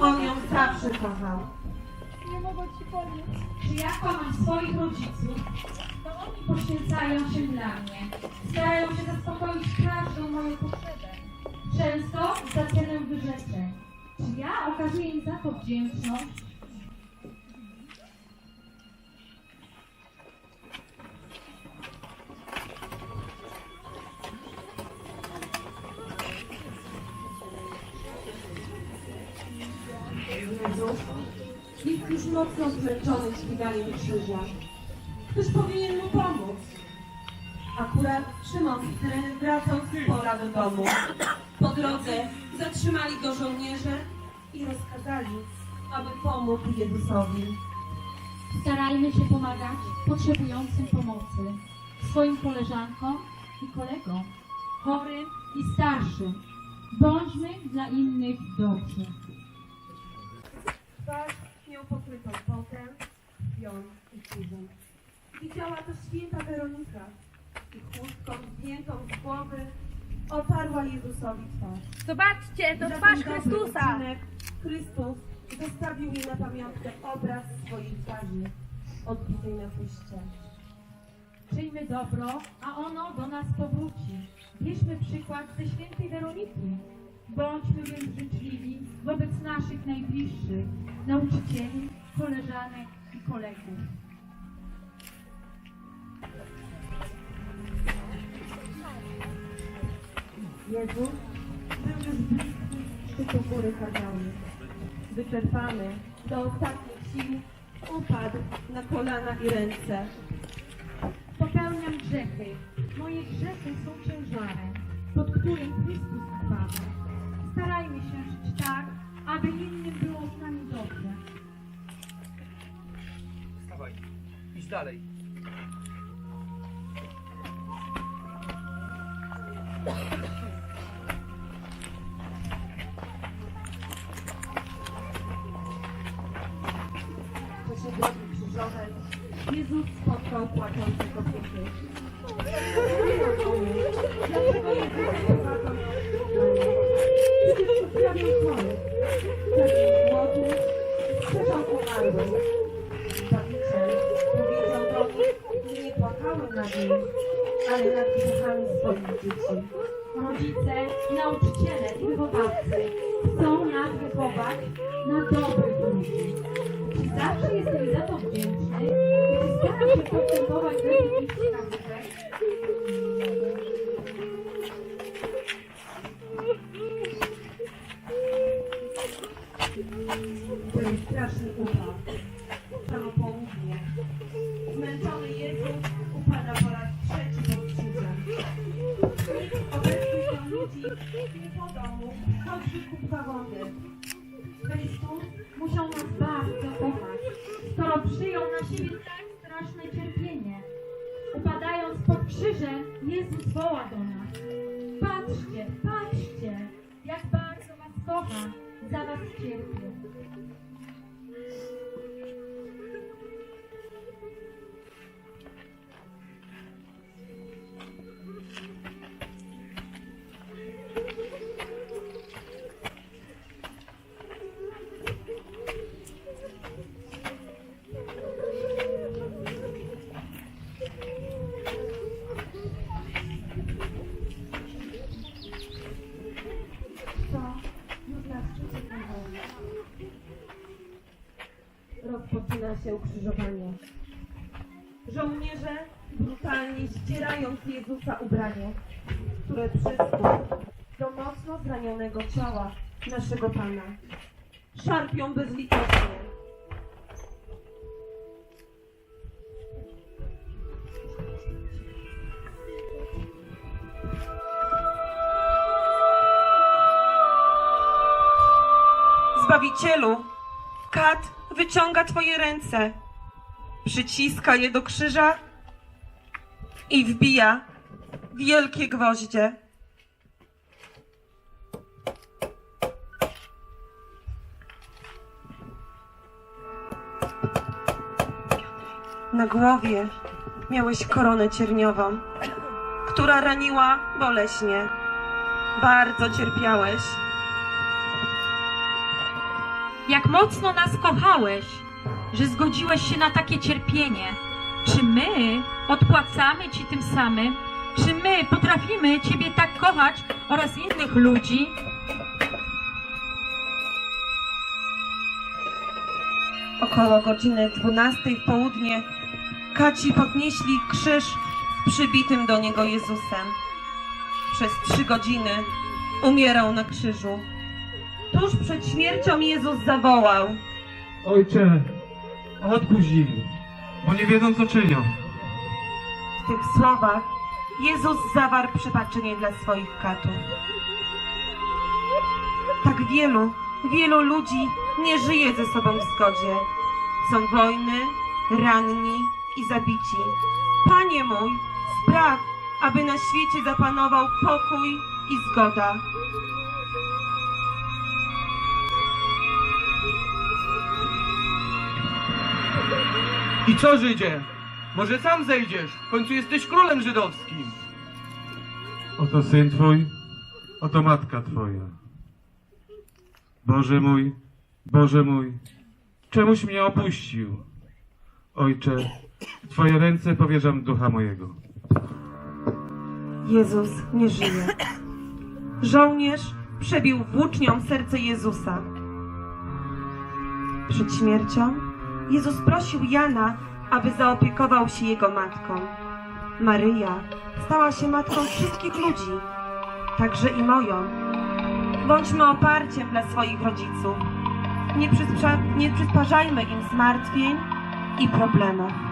On ją zawsze kochał. Nie mogę ci pomóc. Czy ja kocham swoich rodziców, to oni poświęcają się dla mnie. Starają się zaspokoić każdą moją potrzebę. Często za cenę wyrzeczeń. Czy ja okazuję im za to wdzięczność? Jezus jest już mocno zmęczony dźwiganiem krzyża. Ktoś powinien mu pomóc. Akurat Szymon Cyreny wracał z pola do domu. Po drodze zatrzymali go żołnierze i rozkazali, aby pomógł Jezusowi. Starajmy się pomagać potrzebującym pomocy. Swoim koleżankom i kolegom, chorym i starszym. Bądźmy dla innych dobrzy. Twarz miał pokrytą potem, krwią i krzyżem. Widziała to święta Weronika i chustką zdjętą z głowy oparła Jezusowi twarz. Zobaczcie, to twarz Chrystusa. Chrystus zostawił jej na pamiątkę obraz swojej twarzy odbitej na chuście. Czyjmy dobro, a ono do nas powróci. Bierzmy przykład ze świętej Weroniki. Bądźmy więc życzliwi wobec naszych najbliższych, nauczycieli, koleżanek i kolegów. Jezus był już bliski szczytu góry Karmelu. Wyczerpany do ostatnich sił upadł na kolana i ręce. Popełniam grzechy. Moje grzechy są ciężarem, pod którym Chrystus upada. Starajmy dalej. Jezus spotkał płaczącego kobiety. Dlaczego Jezus płakał? Uzdrawiał chorych, zabił głodu, strzegał umarłych. Nad nim, ale nad duchami swoich dzieci. Rodzice, nauczyciele i wychowawcy chcą nas wychować na dobrych ludzi. Czy zawsze jestem za to wdzięczny czy staram się postępować według ich wskazówek? Jest straszny upał. Samo południe. Zmęczony Jezus po domu, choćby kubka wody. Musiał nas bardzo kochać, skoro przyjął na siebie tak straszne cierpienie. Upadając pod krzyżem, Jezus woła do nas. Patrzcie, patrzcie, jak bardzo was kocha, za was cierpię. Się ukrzyżowanie. Żołnierze brutalnie ścierają z Jezusa ubranie, które przyszło do mocno zranionego ciała naszego Pana. Szarpią bezlitośnie. Zbawicielu, kat wyciąga Twoje ręce, przyciska je do krzyża i wbija wielkie gwoździe. Na głowie miałeś koronę cierniową, która raniła boleśnie. Bardzo cierpiałeś. Jak mocno nas kochałeś, że zgodziłeś się na takie cierpienie. Czy my odpłacamy Ci tym samym? Czy my potrafimy Ciebie tak kochać oraz innych ludzi? Około godziny 12 w południe kaci podnieśli krzyż z przybitym do niego Jezusem. Przez trzy godziny umierał na krzyżu. Tuż przed śmiercią Jezus zawołał. Ojcze, odpuść im, bo nie wiedzą co czynią. W tych słowach Jezus zawarł przebaczenie dla swoich katów. Tak wielu, wielu ludzi nie żyje ze sobą w zgodzie. Są wojny, ranni i zabici. Panie mój, spraw, aby na świecie zapanował pokój i zgoda. I co, Żydzie? Może sam zejdziesz? W końcu jesteś królem żydowskim. Oto syn twój, oto matka twoja. Boże mój, Boże mój, czemuś mnie opuścił? Ojcze, w Twoje ręce powierzam ducha mojego. Jezus nie żyje. Żołnierz przebił włócznią serce Jezusa. Przed śmiercią Jezus prosił Jana, aby zaopiekował się jego matką. Maryja stała się matką wszystkich ludzi, także i moją. Bądźmy oparciem dla swoich rodziców. Nie, nie przysparzajmy im zmartwień i problemów.